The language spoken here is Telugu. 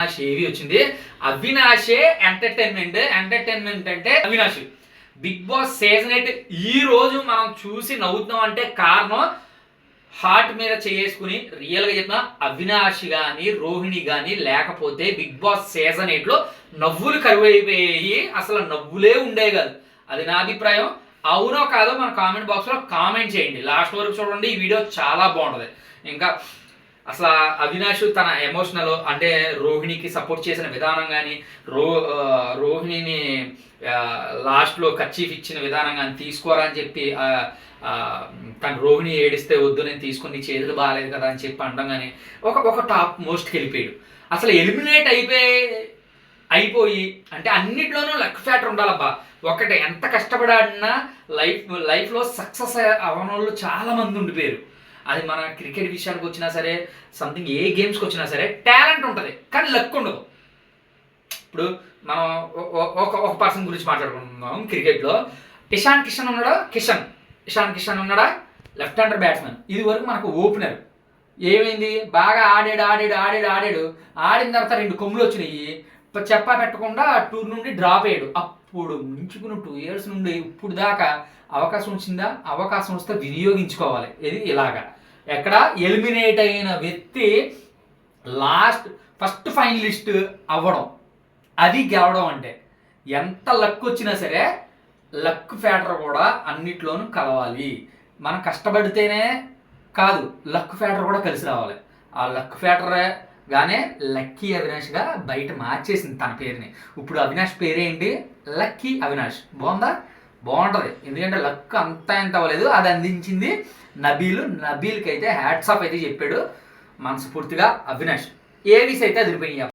అవినాష్ ఏవి వచ్చింది? అవినాషే ఎంటర్టైన్మెంట్ ఎంటర్టైన్మెంట్ అంటే Avinash Bigg Boss season eight ఈ రోజు మనం చూసి నవ్వుతున్నాం అంటే కారణం హార్ట్ మీద చేసుకుని రియల్గా చెప్పిన అవినాష్ కానీ రోహిణి కానీ లేకపోతే బిగ్ బాస్ సీజన్ ఎయిట్లో నవ్వులు కరువైపోయాయి అసలు నవ్వులే ఉండే కాదు. అది నా అభిప్రాయం. అవునో కాదో మన కామెంట్ బాక్స్లో కామెంట్ చేయండి. లాస్ట్ వరకు చూడండి. ఈ వీడియో చాలా బాగుంటుంది. ఇంకా అసలు అవినాష్ తన ఎమోషనల్ అంటే రోహిణికి సపోర్ట్ చేసిన విధానం కానీ రో రోహిణిని లాస్ట్లో కచ్చీఫ్ ఇచ్చిన విధానం కానీ తీసుకోరా అని చెప్పి తను తన రోహిణి ఏడిస్తే వద్దు నేను తీసుకొని చేతులు బాగాలేదు కదా అని చెప్పి అనడం కానీ ఒక ఒక టాప్ మోస్ట్కి వెళ్ళిపోయాడు అసలు ఎలిమినేట్ అయిపోయి అయిపోయి అంటే అన్నిట్లోనూ లక్ ఫ్యాక్టర్ ఉండాలబ్బా. ఒకటి ఎంత కష్టపడాడినా లైఫ్ లైఫ్లో సక్సెస్ అవ్వని వాళ్ళు చాలా మంది ఉండిపోయారు. అది మన క్రికెట్ విషయానికి వచ్చినా సరే సంథింగ్ ఏ గేమ్స్కి వచ్చినా సరే టాలెంట్ ఉంటుంది కానీ లక్ ఉండదు. ఇప్పుడు మనం ఒక ఒక పర్సన్ గురించి మాట్లాడుకుంటున్నాం క్రికెట్లో. ఇషాన్ కిషన్ ఉన్నాడా? కిషన్. ఇషాన్ కిషన్ ఉన్నాడా? లెఫ్ట్ హ్యాండర్ బ్యాట్స్మెన్ ఇది వరకు మనకు ఓపెనర్ ఏమైంది? బాగా ఆడాడు ఆడాడు ఆడాడు ఆడాడు. ఆడిన తర్వాత రెండు కొమ్ములు వచ్చినాయి. చెప్పా పెట్టకుండా టూర్ నుండి డ్రాప్ అయ్యాడు. ఇప్పుడు మించుకున్న టూ ఇయర్స్ నుండి ఇప్పుడు దాకా అవకాశం వచ్చిందా? అవకాశం వస్తే వినియోగించుకోవాలి. ఇది ఇలాగా. ఎక్కడ? ఎలిమినేట్ అయిన వ్యక్తి లాస్ట్ ఫస్ట్ ఫైనలిస్ట్ అవ్వడం. అది గెలవడం అంటే. ఎంత లక్ వచ్చినా సరే లక్ ఫ్యాటర్ కూడా అన్నిట్లోనూ కలవాలి. మనం కష్టపడితేనే కాదు లక్ ఫ్యాటర్ కూడా కలిసి రావాలి. ఆ లక్ ఫ్యాటరే గానే లక్కీ అవినాష్గా బయట మార్చేసింది తన పేరుని. ఇప్పుడు అవినాష్ పేరేంటి? లక్కీ అవినాష్. బాగుందా? బాగుంటుంది. ఎందుకంటే లక్ అంతా ఎంత అవ్వలేదు. అది అందించింది నబీలు. నబీల్కి అయితే హ్యాట్స్ ఆఫ్ అయితే చెప్పాడు మనస్ఫూర్తిగా అవినాష్. ఏవిస్ అయితే అదిరిపోయినాయి.